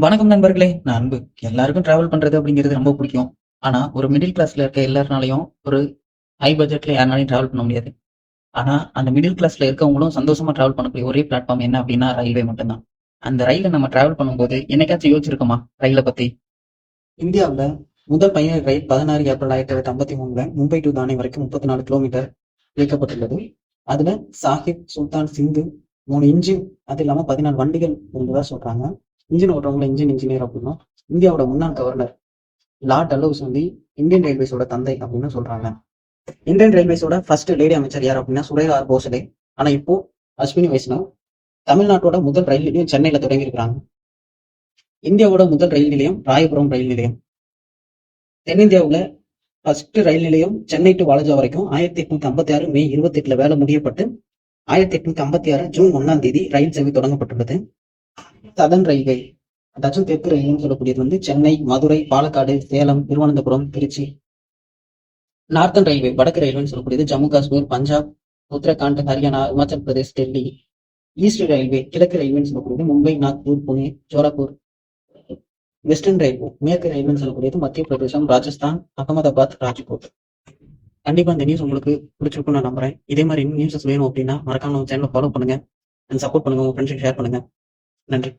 வணக்கம் நண்பர்களே. நான் அன்பு. எல்லாருக்கும் டிராவல் பண்றது அப்படிங்கிறது ரொம்ப பிடிக்கும். ஆனா ஒரு மிடில் கிளாஸ்ல இருக்க எல்லாருனாலையும் ஒரு ஹை பட்ஜெட்ல யாருனாலையும் டிராவல் பண்ண முடியாது. ஆனா அந்த மிடில் கிளாஸ்ல இருக்கவங்களும் சந்தோஷமா டிராவல் பண்ணக்கூடிய ஒரே பிளாட்ஃபார்ம் என்ன அப்படின்னா ரயில்வே மட்டும்தான். அந்த ரயில நம்ம டிராவல் பண்ணும்போது என்னைக்காச்சும் யோசிச்சிருக்கோமா ரயிலை பத்தி? இந்தியாவில் முதல் பயணியர் ரயில் பதினாறு ஏப்ரல் ஆயிரத்தி தொள்ளாயிரத்தி ஐம்பத்தி மூணுல மும்பை டு தானே வரைக்கும் முப்பத்தி நாலு கிலோமீட்டர் இயக்கப்பட்டுள்ளது. அதுல சாஹிப் சுல்தான் சிந்து மூணு இன்ஜின் அது இல்லாம பதினாலு வண்டிகள் இருந்ததா சொல்றாங்க. இன்ஜின் ஓட்டுறவங்கள இன்ஜின் இன்ஜினியர் அப்படின்னா இந்தியாவோட முன்னாள் கவர்னர் லார்ட் அலோஸ் வந்து இந்தியன் ரயில்வேஸோட தந்தை அப்படின்னு சொல்றாங்க. இந்தியன் ரயில்வேஸோட ஃபர்ஸ்ட் லேடி அமைச்சர் யார் அப்படின்னா சுரேகா போசலே ஆனா இப்போ அஸ்வினி வைஷ்ணவ் தமிழ்நாட்டோட முதல் ரயில் நிலையம் சென்னையில தொடங்கி இருக்கிறாங்க. இந்தியாவோட முதல் ரயில் நிலையம் ராயபுரம் ரயில் நிலையம். தென்னிந்தியாவுல ஃபர்ஸ்ட் ரயில் நிலையம் சென்னை டு வாலஜா வரைக்கும் ஆயிரத்தி எட்நூத்தி ஐம்பத்தி ஆறு மே இருபத்தி எட்டுல வேலை முடியப்பட்டு ஆயிரத்தி எட்நூத்தி ஐம்பத்தி ஆறு ஜூன் ஒன்னாம் தேதி ரயில் சேவை தொடங்கப்பட்டுள்ளது. சதன் ரயில்வே அதாச்சும் தெற்கு ரயில்வேன்னு சொல்லக்கூடியது வந்து சென்னை மதுரை பாலக்காடு சேலம் திருவனந்தபுரம் திருச்சி. நார்த்தன் ரயில்வே வடக்கு ரயில்வேன்னு சொல்லக்கூடியது ஜம்மு காஷ்மீர் பஞ்சாப் உத்தரகாண்ட் ஹரியானா இமாச்சல் பிரதேஷ் டெல்லி. ஈஸ்ட் ரயில்வே கிழக்கு ரயில்வேன்னு சொல்லக்கூடியது மும்பை நாக்பூர் புனே ஜோராப்பூர் வெஸ்டர்ன் ரயில்வே மேற்கு ரயில்வேன்னு சொல்லக்கூடியது மத்திய பிரதேசம் ராஜஸ்தான் அகமதாபாத் ராஜ்கோட். கண்டிப்பா இந்த நியூஸ் உங்களுக்கு பிடிச்சிருக்கும்னு நான் நம்புறேன். இதே மாதிரி நியூஸஸ் வேணும் அப்படின்னா மறக்காம நம்ம சேனலை ஃபாலோ பண்ணுங்க. அண்ட் சப்போர்ட் பண்ணுங்க உங்க ஃப்ரெண்ட்ஸுக்கு ஷேர் பண்ணுங்க. när